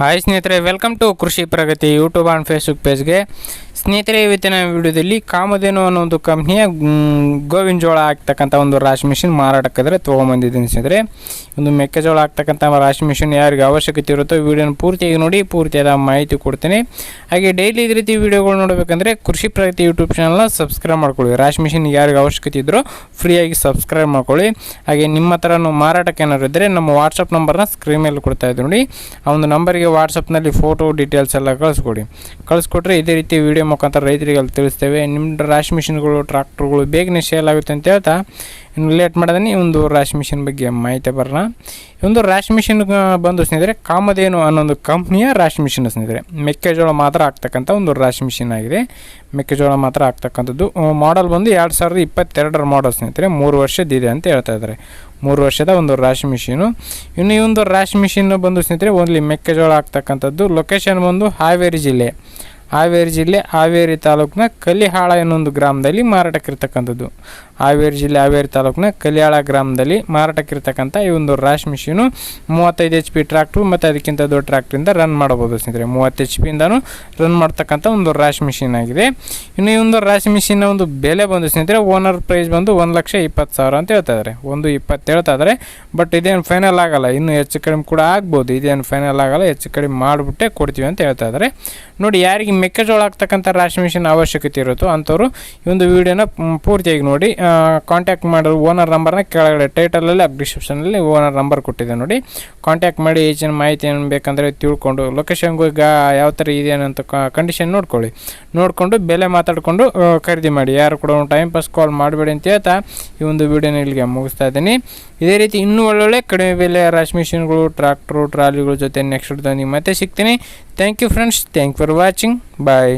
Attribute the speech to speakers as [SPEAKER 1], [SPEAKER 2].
[SPEAKER 1] Hi ಸ್ನೇಹಿತರೆ welcome to Krishi Pragati YouTube and Facebook ಪೇಜ್ಗೆ ಸ್ನೇಹಿತರೆ, ಇವತ್ತಿನ ವಿಡಿಯೋದಲ್ಲಿ ಕಾಮಧೇನು ಅನ್ನೋ ಒಂದು ಕಂಪ್ನಿಯ ಗೋವಿನ ಜೋಳ ಹಾಕ್ತಕ್ಕಂಥ ಒಂದು ರಾಶಿ ಮಿಷಿನ್ ಮಾರಾಟಕ್ಕಾದ್ರೆ ತೊಗೊಂಬಂದಿದ್ದೀನಿ ಸ್ನೇಹಿತರೆ. ಒಂದು ಮೆಕ್ಕೆಜೋಳ ಹಾಕ್ತಕ್ಕಂಥ ರಾಶಿ ಮಿಷಿನ್ ಯಾರಿಗೆ ಅವಶ್ಯಕತೆ ಇರುತ್ತೋ ವಿಡಿಯೋನ ಪೂರ್ತಿಯಾಗಿ ನೋಡಿ, ಪೂರ್ತಿಯಾದ ಮಾಹಿತಿ ಕೊಡ್ತೀನಿ. ಹಾಗೆ ಡೈಲಿ ಇದೇ ರೀತಿ ವಿಡಿಯೋಗಳು ನೋಡಬೇಕಂದ್ರೆ ಕೃಷಿ ಪ್ರಗತಿ ಯೂಟ್ಯೂಬ್ ಚಾನಲ್ನ ಸಬ್ಸ್ಕ್ರೈಬ್ ಮಾಡ್ಕೊಳ್ಳಿ. ರಾಶಿ ಮಿಷಿನ್ ಯಾರಿಗೆ ಅವಶ್ಯಕತೆ ಇದ್ದರೂ ಫ್ರೀಯಾಗಿ ಸಬ್ಸ್ಕ್ರೈಬ್ ಮಾಡ್ಕೊಳ್ಳಿ. ಹಾಗೆ ನಿಮ್ಮ ಹತ್ರ ಮಾರಾಟಕ್ಕೆ ಏನಾರು ಇದ್ದರೆ ನಮ್ಮ ವಾಟ್ಸಪ್ ನಂಬರ್ನ ಸ್ಕ್ರೀನ್ ಮೇಲೆ ಕೊಡ್ತಾ ಇದ್ದೀವಿ ನೋಡಿ. ಆ ಒಂದು ನಂಬರಿಗೆ ವಾಟ್ಸಪ್ನಲ್ಲಿ ಫೋಟೋ ಡೀಟೇಲ್ಸ್ ಎಲ್ಲ ಕಳಿಸ್ಕೊಡಿ. ಕಳಿಸ್ಕೊಟ್ರೆ ಇದೇ ರೀತಿ ವಿಡಿಯೋ ಮುಖಾಂತರ ರೈತರಿಗೆ ಅಲ್ಲಿ ತಿಳಿಸ್ತೇವೆ. ನಿಮ್ಮ ರಾಶಿ ಮಿಷಿನ್ಗಳು ಟ್ರಾಕ್ಟರ್ಗಳು ಬೇಗನೆ ಸೇಲ್ ಆಗುತ್ತೆ ಅಂತ ಹೇಳ್ತಾ ಇನ್ನು ಲೇಟ್ ಮಾಡೋದನ್ನ ಈ ಒಂದು ರಾಶಿ ಮಿಷಿನ್ ಬಗ್ಗೆ ಮಾಹಿತಿ ಬರೋಣ. ಈ ಒಂದು ರಾಶಿ ಮಿಷಿನ್ ಬಂದು ಸ್ನೇಹಿತರೆ, ಕಾಮಧೇನು ಅನ್ನೊಂದು ಕಂಪ್ನಿಯ ರಾಶಿ ಮಿಷಿನ್ ಸ್ನೇಹಿತರೆ. ಮೆಕ್ಕೆಜೋಳ ಮಾತ್ರ ಆಗ್ತಕ್ಕಂಥ ಒಂದು ರಾಶಿ ಮಿಷಿನ್ ಆಗಿದೆ. ಮೆಕ್ಕೆಜೋಳ ಮಾತ್ರ ಆಗ್ತಕ್ಕಂಥದ್ದು. ಮಾಡಲ್ ಬಂದು ಎರಡು ಸಾವಿರದ ಇಪ್ಪತ್ತೆರಡರ ಮಾಡಲ್ ಸ್ನೇಹಿತರೆ. ಮೂರು ವರ್ಷದಿದೆ ಅಂತ ಹೇಳ್ತಾ ಇದ್ದಾರೆ. ಮೂರು ವರ್ಷದ ಒಂದು ರಾಶಿ ಮಿಷಿನು ಇನ್ನು ಈ ಒಂದು ರಾಶಿ ಮಿಷಿನ್ ಬಂದು ಸ್ನೇಹಿತರೆ, ಓನ್ಲಿ ಮೆಕ್ಕೆಜೋಳ ಆಗ್ತಕ್ಕಂಥದ್ದು. ಲೊಕೇಶನ್ ಬಂದು ಹಾವೇರಿ ಜಿಲ್ಲೆ. ಹಾವೇರಿ ಜಿಲ್ಲೆ ಹಾವೇರಿ ತಾಲೂಕಿನ ಕಲಿಹಾಳ ಎನ್ನೊಂದು ಗ್ರಾಮದಲ್ಲಿ ಮಾರಾಟಕ್ಕಿರ್ತಕ್ಕಂಥದ್ದು. ಹಾವೇರಿ ಜಿಲ್ಲೆ ಹಾವೇರಿ ತಾಲೂಕಿನ ಕಲಿಯಾಳ ಗ್ರಾಮದಲ್ಲಿ ಮಾರಾಟಕ್ಕಿರ್ತಕ್ಕಂಥ ಈ ಒಂದು ರಾಶ್ ಮಿಷಿನು ಮೂವತ್ತೈದು ಎಚ್ ಪಿ ಟ್ರ್ಯಾಕ್ಟ್ರು ಮತ್ತು ಅದಕ್ಕಿಂತ ದೊಡ್ಡ ಟ್ರ್ಯಾಕ್ಟ್ರಿಂದ ರನ್ ಮಾಡಬಹುದು ಸ್ನೇಹಿತರೆ. ಮೂವತ್ತು ಎಚ್ ಪಿಯಿಂದನೂ ರನ್ ಮಾಡ್ತಕ್ಕಂಥ ಒಂದು ರಾಶ್ ಮಿಷಿನ್ ಆಗಿದೆ. ಇನ್ನು ಈ ಒಂದು ರಾಶ್ ಮಿಷಿನ್ನ ಒಂದು ಬೆಲೆ ಬಂದು ಸ್ನೇಹಿತರೆ, ಓನರ್ ಪ್ರೈಸ್ ಬಂದು ಒಂದು ಲಕ್ಷ ಇಪ್ಪತ್ತು ಸಾವಿರ ಅಂತ ಹೇಳ್ತಾ ಇದ್ದಾರೆ ಒಂದು ಇಪ್ಪತ್ತು ಹೇಳ್ತಾ ಬಟ್ ಇದೇನು ಫೈನಲ್ ಆಗಲ್ಲ. ಇನ್ನೂ ಹೆಚ್ಚು ಕಡಿಮೆ ಕೂಡ ಆಗ್ಬೋದು. ಇದೇನು ಫೈನಲ್ ಆಗಲ್ಲ, ಹೆಚ್ಚು ಕಡಿಮೆ ಮಾಡಿಬಿಟ್ಟೆ ಕೊಡ್ತೀವಿ ಅಂತ ಹೇಳ್ತಾ ಇದ್ದಾರೆ ನೋಡಿ, ಯಾರಿಗೆ ಮೆಕ್ಕೆಜೋಳ ಆಗ್ತಕ್ಕಂಥ ರಾಶಿ ಮಿಷಿನ್ ಅವಶ್ಯಕತೆ ಇರುತ್ತೋ ಅಂಥವ್ರು ಈ ಒಂದು ವಿಡಿಯೋನ ಪೂರ್ತಿಯಾಗಿ ನೋಡಿ. ಕಾಂಟ್ಯಾಕ್ಟ್ ಮಾಡಲು ಓನರ್ ನಂಬರ್ನ ಕೆಳಗಡೆ ಟೈಟಲಲ್ಲಿ ಡಿಸ್ಕ್ರಿಪ್ಷನಲ್ಲಿ ಓನರ್ ನಂಬರ್ ಕೊಟ್ಟಿದೆ ನೋಡಿ. ಕಾಂಟ್ಯಾಕ್ಟ್ ಮಾಡಿ ಹೆಚ್ಚಿನ ಮಾಹಿತಿ ಏನು ಬೇಕಂದರೆ ತಿಳ್ಕೊಂಡು ಲೊಕೇಶನ್ಗೂ ಈಗ ಯಾವ ಥರ ಇದೆ ಅಂತ ಕಂಡೀಷನ್ ನೋಡ್ಕೊಳ್ಳಿ. ನೋಡಿಕೊಂಡು ಬೆಲೆ ಮಾತಾಡಿಕೊಂಡು ಖರೀದಿ ಮಾಡಿ. ಯಾರು ಕೂಡ ಟೈಮ್ ಪಾಸ್ ಕಾಲ್ ಮಾಡಬೇಡಿ ಅಂತ ಹೇಳ್ತಾ ಈ ಒಂದು ವಿಡಿಯೋನ ಇಲ್ಲಿಗೆ ಮುಗಿಸ್ತಾ ಇದ್ದೀನಿ. ಇದೇ ರೀತಿ ಇನ್ನೂ ಒಳ್ಳೊಳ್ಳೆ ಕಡಿಮೆ ಬೆಲೆ ರಾಶಿ ಮಿಷಿನ್ಗಳು ಟ್ರ್ಯಾಕ್ಟ್ರು ಟ್ರಾಲಿಗಳ ಜೊತೆ ನೆಕ್ಸ್ಟ್ ಮತ್ತೆ ಸಿಗ್ತೀನಿ. Thank you friends thank for watching bye